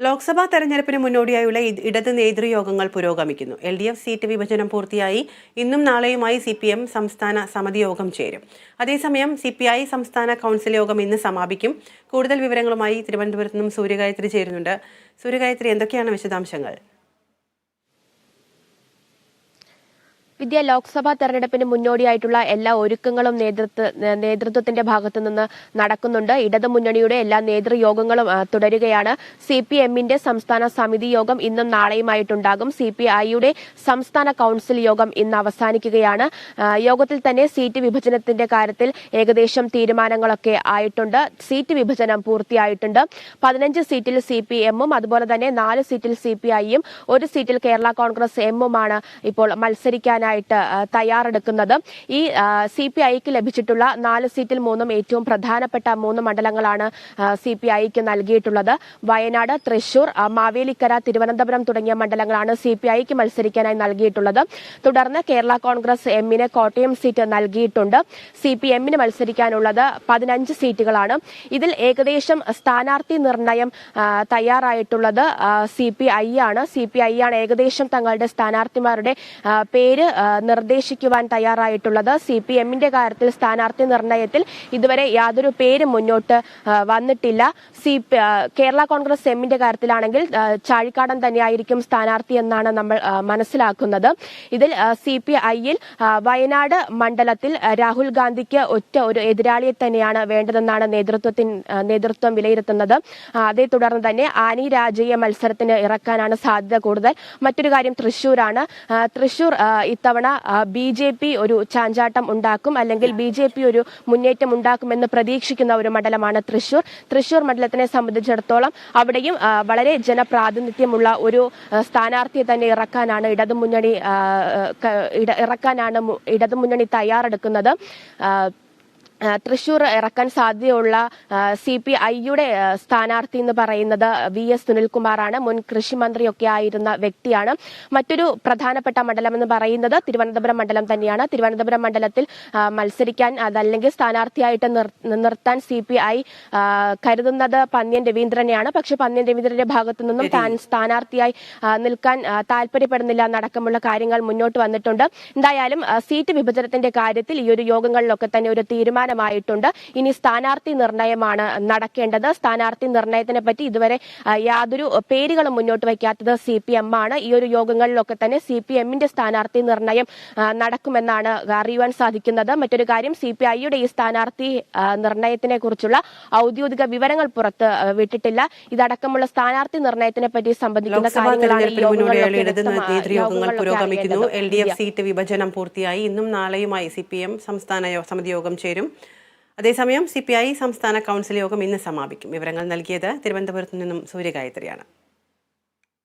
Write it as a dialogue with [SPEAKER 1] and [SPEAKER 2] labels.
[SPEAKER 1] ലോക്സഭാ തെരഞ്ഞെടുപ്പിന് മുന്നോടിയായുള്ള ഇടത് നേതൃയോഗങ്ങൾ പുരോഗമിക്കുന്നു. എൽ ഡി എഫ് സീറ്റ് വിഭജനം പൂർത്തിയായി. ഇന്നും നാളെയുമായി സി പി എം സംസ്ഥാന സമിതി യോഗം ചേരും. അതേസമയം സി പി ഐ സംസ്ഥാന കൗൺസിൽ യോഗം ഇന്ന് സമാപിക്കും. കൂടുതൽ വിവരങ്ങളുമായി തിരുവനന്തപുരത്ത് നിന്നും സൂര്യഗായത്രി ചേരുന്നുണ്ട്. സൂര്യഗായത്രി എന്തൊക്കെയാണ് വിശദാംശങ്ങൾ?
[SPEAKER 2] വിദ്യ ലോക്സഭാ തെരഞ്ഞെടുപ്പിന് മുന്നോടിയായിട്ടുള്ള എല്ലാ ഒരുക്കങ്ങളും നേതൃത്വ നേതൃത്വത്തിന്റെ ഭാഗത്തു നിന്ന് നടക്കുന്നുണ്ട്. ഇടതു മുന്നണിയുടെ എല്ലാ നേതൃയോഗങ്ങളും തുടരുകയാണ്. സി പി എമ്മിന്റെ സംസ്ഥാന സമിതി യോഗം ഇന്നും നാളെയുമായിട്ടുണ്ടാകും. സി പി ഐയുടെ സംസ്ഥാന കൌൺസിൽ യോഗം ഇന്ന് അവസാനിക്കുകയാണ്. യോഗത്തിൽ തന്നെ സീറ്റ് വിഭജനത്തിന്റെ കാര്യത്തിൽ ഏകദേശം തീരുമാനങ്ങളൊക്കെ ആയിട്ടുണ്ട്. സീറ്റ് വിഭജനം പൂർത്തിയായിട്ടുണ്ട്. പതിനഞ്ച് സീറ്റിൽ സി പി എമ്മും അതുപോലെ തന്നെ നാല് സീറ്റിൽ സി പി ഐയും ഒരു സീറ്റിൽ കേരള കോൺഗ്രസ് എമ്മുമാണ് ഇപ്പോൾ മത്സരിക്കാനായിട്ട് ആ, തയ്യാറെടുക്കുന്നത്. ഈ സി പി ഐക്ക് ലഭിച്ചിട്ടുള്ള നാല് സീറ്റിൽ മൂന്നും ഏറ്റവും പ്രധാനപ്പെട്ട മൂന്ന് മണ്ഡലങ്ങളാണ് സി പി ഐക്ക് നൽകിയിട്ടുള്ളത്. വയനാട് തൃശൂർ മാവേലിക്കര തിരുവനന്തപുരം തുടങ്ങിയ മണ്ഡലങ്ങളാണ് സി പി ഐക്ക് മത്സരിക്കാനായി നൽകിയിട്ടുള്ളത്. തുടർന്ന് കേരള കോൺഗ്രസ് എമ്മിന് കോട്ടയം സീറ്റ് നൽകിയിട്ടുണ്ട്. സി പി എമ്മിന് മത്സരിക്കാനുള്ളത് പതിനഞ്ച് സീറ്റുകളാണ്. ഇതിൽ ഏകദേശം സ്ഥാനാർത്ഥി നിർണയം തയ്യാറായിട്ടുള്ളത് സി പി ഐ ആണ്. സി പി ഐ ആണ് ഏകദേശം തങ്ങളുടെ സ്ഥാനാർത്ഥിമാരുടെ പേര് നിർദ്ദേശിക്കുവാൻ തയ്യാറായിട്ടുള്ളത് സി പി എമ്മിന്റെ കാര്യത്തിൽ സ്ഥാനാർത്ഥി നിർണയത്തിൽ ഇതുവരെ യാതൊരു പേരും മുന്നോട്ട് വന്നിട്ടില്ല. സി കേരള കോൺഗ്രസ് എമ്മിന്റെ കാര്യത്തിലാണെങ്കിൽ ചാഴിക്കാടൻ തന്നെയായിരിക്കും സ്ഥാനാർത്ഥി എന്നാണ് നമ്മൾ മനസ്സിലാക്കുന്നത്. ഇതിൽ സി പി ഐയിൽ വയനാട് മണ്ഡലത്തിൽ രാഹുൽ ഗാന്ധിക്ക് ഒറ്റ ഒരു എതിരാളിയെ തന്നെയാണ് വേണ്ടതെന്നാണ് നേതൃത്വത്തിൻ നേതൃത്വം വിലയിരുത്തുന്നത്. അതേ തുടർന്ന് തന്നെ ആനി രാജയെ മത്സരത്തിന് ഇറക്കാനാണ് സാധ്യത കൂടുതൽ. മറ്റൊരു കാര്യം തൃശൂരാണ് തൃശൂർ ആ, ഇത്തവണ ബി ജെ പി ഒരു ചാഞ്ചാട്ടം ഉണ്ടാക്കും അല്ലെങ്കിൽ ബി ജെ പി ഒരു മുന്നേറ്റം ഉണ്ടാക്കുമെന്ന് പ്രതീക്ഷിക്കുന്ന ഒരു മണ്ഡലമാണ് തൃശൂർ തൃശൂർ മണ്ഡലത്തിനെ സംബന്ധിച്ചിടത്തോളം അവിടെയും വളരെ ജനപ്രാതിനിധ്യമുള്ള ഒരു സ്ഥാനാർത്ഥിയെ തന്നെ ഇറക്കാനാണ് ഇടതുമുന്നണി ഇറക്കാനാണ് ഇടതുമുന്നണി തയ്യാറെടുക്കുന്നത്. തൃശൂർ ഇറക്കാൻ സാധ്യതയുള്ള സി പി ഐയുടെ സ്ഥാനാർത്ഥി എന്ന് പറയുന്നത് വി എസ് സുനിൽകുമാറാണ്. മുൻ കൃഷിമന്ത്രിയൊക്കെ ആയിരുന്ന വ്യക്തിയാണ്. മറ്റൊരു പ്രധാനപ്പെട്ട മണ്ഡലം എന്ന് പറയുന്നത് തിരുവനന്തപുരം മണ്ഡലം തന്നെയാണ്. തിരുവനന്തപുരം മണ്ഡലത്തിൽ മത്സരിക്കാൻ അതല്ലെങ്കിൽ സ്ഥാനാർത്ഥിയായിട്ട് നിർ- നിർത്താൻ സി പി ഐ കരുതുന്നത് പന്ന്യൻ രവീന്ദ്രനെയാണ്. പക്ഷെ പന്ന്യൻ രവീന്ദ്രന്റെ ഭാഗത്തു നിന്നും താൻ സ്ഥാനാർത്ഥിയായി നിൽക്കാൻ താല്പര്യപ്പെടുന്നില്ല എന്നടക്കമുള്ള കാര്യങ്ങൾ മുന്നോട്ട് വന്നിട്ടുണ്ട്. എന്തായാലും സീറ്റ് വിഭജനത്തിന്റെ കാര്യത്തിൽ ഈ ഒരു യോഗങ്ങളിലൊക്കെ തന്നെ ഒരു തീരുമാനമായിട്ടുണ്ട് ഇനി സ്ഥാനാർത്ഥി നിർണയമാണ് നടക്കേണ്ടത്. സ്ഥാനാർത്ഥി നിർണയത്തിനെ പറ്റി ഇതുവരെ യാതൊരു പേരുകളും മുന്നോട്ട് വയ്ക്കാത്തത് സി പി എം ആണ്. ഈ ഒരു യോഗങ്ങളിലൊക്കെ തന്നെ സി പി എമ്മിന്റെ സ്ഥാനാർത്ഥി നിർണയം നടക്കുമെന്നാണ് അറിയുവാൻ സാധിക്കുന്നത്. മറ്റൊരു കാര്യം സി പി ഐയുടെ ഈ സ്ഥാനാർത്ഥി നിർണയത്തിനെ കുറിച്ചുള്ള ഔദ്യോഗിക വിവരങ്ങൾ പുറത്ത് വിട്ടിട്ടില്ല. ഇതടക്കമുള്ള സ്ഥാനാർത്ഥി നിർണയത്തിനെ പറ്റി സംബന്ധിക്കുന്ന കാര്യങ്ങളാണ്
[SPEAKER 1] പുരോഗമിക്കുന്നു. എൽ ഡി എഫ് സീറ്റ് വിഭജനം പൂർത്തിയായി. ഇന്നും നാളെയുമായി സി പി എം സംസ്ഥാന സമിതി യോഗം ചേരും. അതേസമയം സി സംസ്ഥാന കൗൺസിൽ യോഗം ഇന്ന് സമാപിക്കും. വിവരങ്ങൾ നൽകിയത് തിരുവനന്തപുരത്ത് നിന്നും സൂര്യഗായത്രിയാണ്.